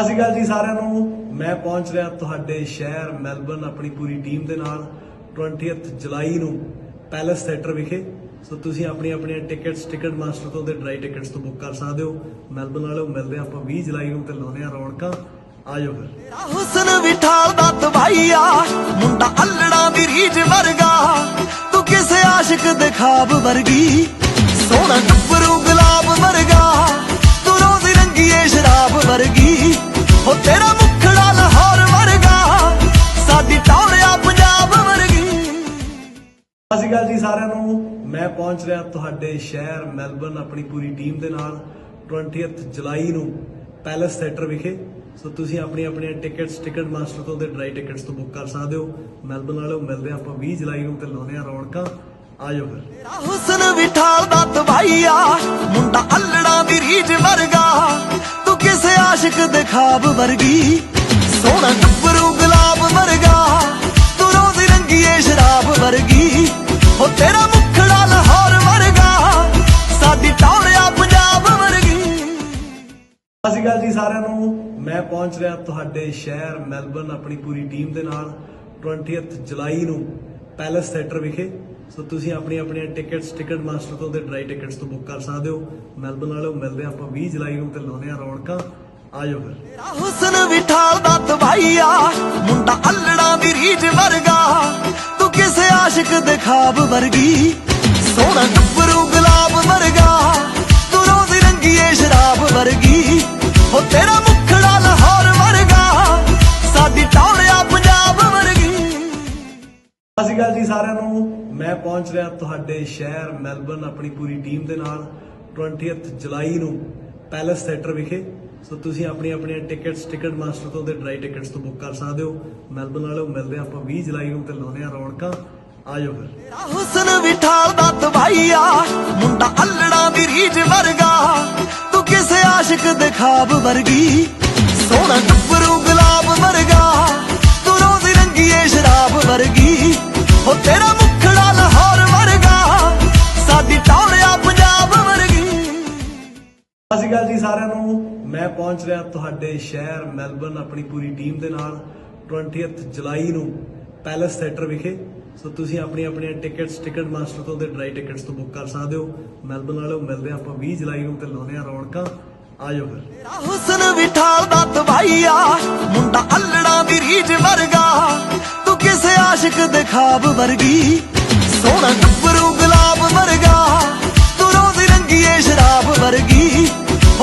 ਸਤਿ ਸ਼੍ਰੀ ਅਕਾਲ ਜੀ ਸਾਰਿਆਂ ਨੂੰ। ਮੈਂ ਪਹੁੰਚ ਰਿਹਾ ਤੁਹਾਡੇ ਸ਼ਹਿਰ ਮੈਲਬਨ ਆਪਣੀ ਪੂਰੀ ਟੀਮ ਦੇ ਨਾਲ 20th ਜੁਲਾਈ ਨੂੰ ਪੈਲੇਸ ਥੀਏਟਰ ਵਿਖੇ। ਸੋ ਤੁਸੀਂ ਆਪਣੀਆਂ ਆਪਣੀਆਂ ਟਿਕਟਸ, ਟਿਕਟ ਮਾਸਟਰ ਤੋਂ ਤੇ ਡਰਾਈ ਟਿਕਟਸ ਤੋਂ ਬੁੱਕ ਕਰ ਸਕਦੇ ਹੋ। ਮੈਲਬਨ ਵਾਲਿਓ, ਮਿਲਦੇ ਆਪਾਂ 20 ਜੁਲਾਈ ਨੂੰ ਤੇ ਲਾਉਂਦੇ ਹਾਂ ਰੌਣਕਾਂ। ਆਜੋ ਫਿਰ। ਤੇਰਾ ਹੁਸਨ ਵਿਠਾਲ ਦਾ ਤਵਾਈਆ ਮੁੰਡਾ ਅਲੜਾ ਦੀ ਰੀਝ ਵਰਗਾ। ਤੂੰ ਕਿਸੇ ਆਸ਼ਿਕ ਦੇ ਖਾਬ ਵਰਗੀ, ਸੋਹਣਾ ਗੱਭਰੂ ਗੁਲਾਬ ਵਰਗਾ। ਸਤਿ ਸ਼੍ਰੀ ਅਕਾਲ ਜੀ ਸਾਰਿਆਂ ਨੂੰ, ਮੈਂ ਪਹੁੰਚ ਰਿਹਾ ਤੁਹਾਡੇ ਸ਼ਹਿਰ ਮੈਲਬਨ ਆਪਣੀ ਪੂਰੀ ਟੀਮ ਦੇ ਨਾਲ 20th ਜੁਲਾਈ ਨੂੰ ਪੈਲੇਸ ਥੀਏਟਰ ਵਿਖੇ। ਸੋ ਤੁਸੀਂ ਆਪਣੀਆਂ ਆਪਣੀਆਂ ਟਿਕਟਸ, ਟਿਕਟ ਮਾਸਟਰ ਤੋਂ ਤੇ ਡਰਾਈ ਟਿਕਟਸ ਤੋਂ ਬੁੱਕ ਕਰ ਸਕਦੇ ਹੋ। ਮੈਲਬਨ ਵਾਲਿਓ, ਮਿਲਦੇ ਹਾਂ ਆਪਾਂ 20 ਜੁਲਾਈ ਨੂੰ ਤੇ ਲਾਉਂਦੇ ਹਾਂ ਰੌਣਕਾਂ। ਆਜੋ ਫਿਰ। ਤੇਰਾ ਹੁਸਨ ਵਿਠਾਲ ਦਾ ਤਵਾਈਆ ਮੁੰਡਾ ਅਲੜਾ ਦੀ ਰੀਝ ਵਰਗਾ। ਤੂੰ ਕਿਸੇ ਆਸ਼ਿਕ ਦੇ ਖਾਬ ਵਰਗੀ? ਸੋਹਣਾ ਗੱਭਰੂ ਹੋ ਤੇਰਾ ਮੁਖੜਾ ਲਾਹੌਰ ਵਰਗਾ ਸਾਡੀ ਟੌਰਿਆ ਪੰਜਾਬ ਵਰਗੀ। ਸਤਿ ਸ਼੍ਰੀ ਅਕਾਲ ਜੀ ਸਾਰਿਆਂ ਨੂੰ। ਮੈਂ ਪਹੁੰਚ ਰਿਹਾ ਤੁਹਾਡੇ ਸ਼ਹਿਰ ਮੈਲਬਨ ਆਪਣੀ ਪੂਰੀ ਟੀਮ ਦੇ ਨਾਲ 20th ਜੁਲਾਈ ਨੂੰ ਪੈਲੇਸ ਥੀਏਟਰ ਵਿਖੇ। ਸੋ ਤੁਸੀਂ ਆਪਣੀਆਂ ਆਪਣੀਆਂ ਟਿਕਟਸ ਟਿਕਟ ਮਾਸਟਰ ਤੋਂ ਤੇ ਡਰਾਈ ਟਿਕਟਸ ਤੋਂ ਬੁੱਕ ਕਰ ਸਕਦੇ ਹੋ। ਮੈਲਬਨ ਵਾਲਿਓ ਮਿਲਦੇ ਆਪਾਂ 20 ਜੁਲਾਈ ਨੂੰ ਤੇ ਲਾਉਂਦੇ ਹਾਂ ਰੌਣਕਾਂ। ਆਜੋ ਫਿਰ। ਤੇਰਾ ਹੁਸਨ ਵਿਠਾਲ ਦਾ ਤਵਾਈਆ ਮੁੰਡਾ ਅਲੜਾ ਦੀ ਰੀਝ ਵਰਗਾ। ਦੇ ਖਾਬ ਵਰਗੀ, ਸੋਹਣਾ ਗੱਭਰੂ ਗੁਲਾਬ ਵਰਗਾ ਤੂੰ ਰੋਜ਼ ਰੰਗੀਏ ਸ਼ਰਾਬ ਵਰਗੀ ਹੋ ਤੇਰਾ ਮੁਖੜਾ ਲਾਹੌਰ ਵਰਗਾ, ਸਾਡੀ ਟੌਰਿਆ ਪੰਜਾਬ ਵਰਗੀ। ਸਤਿ ਸ਼੍ਰੀ ਅਕਾਲ ਜੀ ਸਾਰਿਆਂ ਨੂੰ, ਮੈਂ ਪਹੁੰਚ ਰਿਹਾ ਤੁਹਾਡੇ ਸ਼ਹਿਰ ਮੈਲਬਨ ਆਪਣੀ ਪੂਰੀ ਟੀਮ ਦੇ ਨਾਲ 20th ਜੁਲਾਈ ਨੂੰ ਪੈਲੇਸ ਥੀਏਟਰ ਵਿਖੇ। ਸੋ ਤੁਸੀਂ ਆਪਣੀ ਆਪਣੀਆਂ ਟਿਕਟਸ, ਟਿਕਟ ਮਾਸਟਰ ਤੋਂ ਤੇ ਡਰਾਈ ਟਿਕਟਸ ਤੋਂ ਬੁੱਕ ਕਰ ਸਕਦੇ ਹੋ। ਮੈਲਬਨ ਵਾਲਿਓ, ਮਿਲਦੇ ਹਾਂ ਆਪਾਂ 20 ਜੁਲਾਈ ਨੂੰ ਤੇ ਲਾਉਂਦੇ ਹਾਂ ਰੌਣਕਾਂ। ਆਜੋ ਫਿਰ। ਤੇਰਾ ਹੁਸਨ ਵਿਠਾਲ ਦਾ ਤਵਾਈਆ ਮੁੰਡਾ ਅਲੜਾ ਦੀ ਰੀਝ ਵਰਗਾ। ਤੂੰ ਕਿਸੇ ਆਸ਼ਿਕ ਦੇ ਖਾਬ ਵਰਗੀ ਸੋਹਣਾ ਗੱਭਰੂ ਗੁਲਾਬ ਵਰਗਾ। ਤੂੰ ਰੋਜ਼ ਰੰਗੀਏ ਸ਼ਰਾਬ ਵਰਗੀ ਹੋ ਤੇਰਾ ਮੁਖੜਾ ਲਾਹੌਰ ਵਰਗਾ। ਸਾਡੀ ਟੌਰਿਆ ਪੰਜਾਬ ਵਰਗੀ। ਸਤਿ ਸ਼੍ਰੀ ਅਕਾਲ ਜੀ ਸਾਰਿਆਂ ਨੂੰ। ਮੈਂ ਪਹੁੰਚ ਰਿਹਾ ਤੁਹਾਡੇ ਸ਼ਹਿਰ ਮੈਲਬਨ ਆਪਣੀ ਪੂਰੀ ਟੀਮ ਦੇ ਨਾਲ 20th ਜੁਲਾਈ ਨੂੰ ਪੈਲੇਸ ਥੀਏਟਰ ਵਿਖੇ। ਸੋ ਤੁਸੀਂ ਆਪਣੀ ਆਪਣੀਆਂ ਟਿਕਟਸ, ਟਿਕਟ ਮਾਸਟਰ ਤੋਂ ਤੇ ਡਰਾਈ ਟਿਕਟਸ ਤੋਂ ਬੁੱਕ ਕਰ ਸਕਦੇ ਹੋ। ਮੈਲਬਨ ਵਾਲਿਓ, ਮਿਲਦੇ ਹਾਂ ਆਪਾਂ 20 ਜੁਲਾਈ ਨੂੰ ਤੇ ਲਾਉਂਦੇ ਹਾਂ ਰੌਣਕਾਂ। ਆਜੋ ਫਿਰ। ਤੇਰਾ ਹੁਸਨ ਵਿਠਾਲ ਦਾ ਤਵਾਈਆ ਮੁੰਡਾ ਅਲੜਾ ਦੀ ਰੀਝ ਵਰਗਾ। ਤੂੰ ਕਿਸੇ ਆਸ਼ਿਕ ਦੇ ਖਾਬ ਵਰਗੀ? ਸੋਹਣਾ ਗੱਭਰੂ